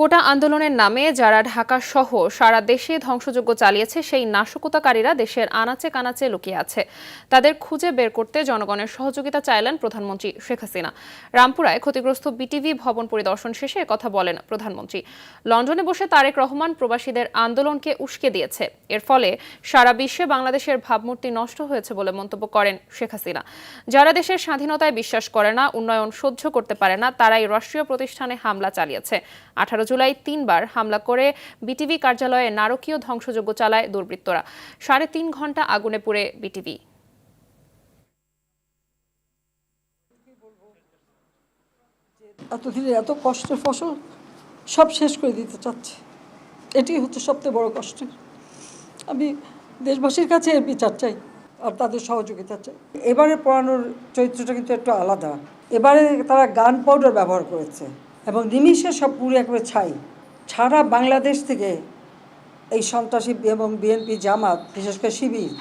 কোটা আন্দোলনের নামে যারা ঢাকা সহ সারা দেশে ধ্বংসযজ্ঞ চালিয়েছে, সেই নাশকতাকারীরা দেশের আনাচে কানাচে লুকিয়ে আছে। তাদের খুঁজে বের করতে জনগণের সহযোগিতা চাইলেন প্রধানমন্ত্রী শেখ হাসিনা। রামপুরায় ক্ষতিগ্রস্ত বিটিভি ভবন পরিদর্শন শেষে কথা বলেন প্রধানমন্ত্রী। লন্ডনে বসে তারেক রহমান প্রবাসীদের আন্দোলনকে উস্কে দিয়েছে। এর ফলে সারা বিশ্বে বাংলাদেশের ভাবমূর্তি নষ্ট হয়েছে বলে মন্তব্য করেন শেখ হাসিনা। যারা দেশের স্বাধীনতায় বিশ্বাস করে না, উন্নয়ন সহ্য করতে পারে না, তারাই রাষ্ট্রীয় প্রতিষ্ঠানে হামলা চালিয়েছে। আঠারো জুলাই তিনবার হামলা করে বিটিভি কার্যালয়ে নারকীয় ধ্বংসযজ্ঞ চালায় দুর্বৃত্তরা। সাড়ে তিন ঘণ্টা আগুনে পুড়ে বিটিভি। এতদিনে এত কষ্টের ফসল সব শেষ করে দিতে চাচ্ছে। এটি হচ্ছে সবচেয়ে বড় কষ্টের। আমি দেশবাসীর কাছে এর বিচার চাই আর তাদের সহযোগিতা চাই। এবারে পড়ানোর চরিত্রটা কিন্তু একটু আলাদা। এবারে তারা গান পাউডার ব্যবহার করেছে। এবং নিমিষে সব পুরো একেবারে ছাই। সারা বাংলাদেশ থেকে এই সন্ত্রাসী এবং বিএনপি জামাত, বিশেষ করে শিবির,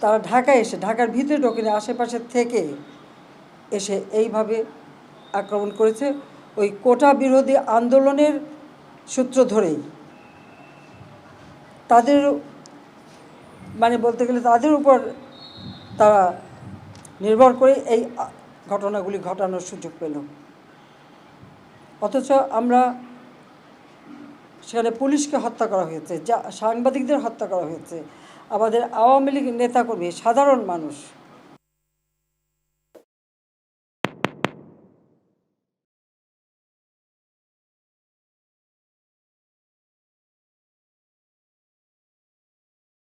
তারা ঢাকায় এসে, ঢাকার ভিতরে ঢোকেনি আশেপাশে থেকে এসে এইভাবে আক্রমণ করেছে ওই কোটা বিরোধী আন্দোলনের সূত্র ধরেই। তাদের মানে বলতে গেলে তাদের উপর তারা নির্ভর করে এই ঘটনাগুলি ঘটানোর সুযোগ পেল। অথচ আমরা সেখানে পুলিশকে হত্যা করা হয়েছে, যা সাংবাদিকদের হত্যা করা হয়েছে। আমাদের আওয়ামী লীগ নেতাকর্মী, সাধারণ মানুষ।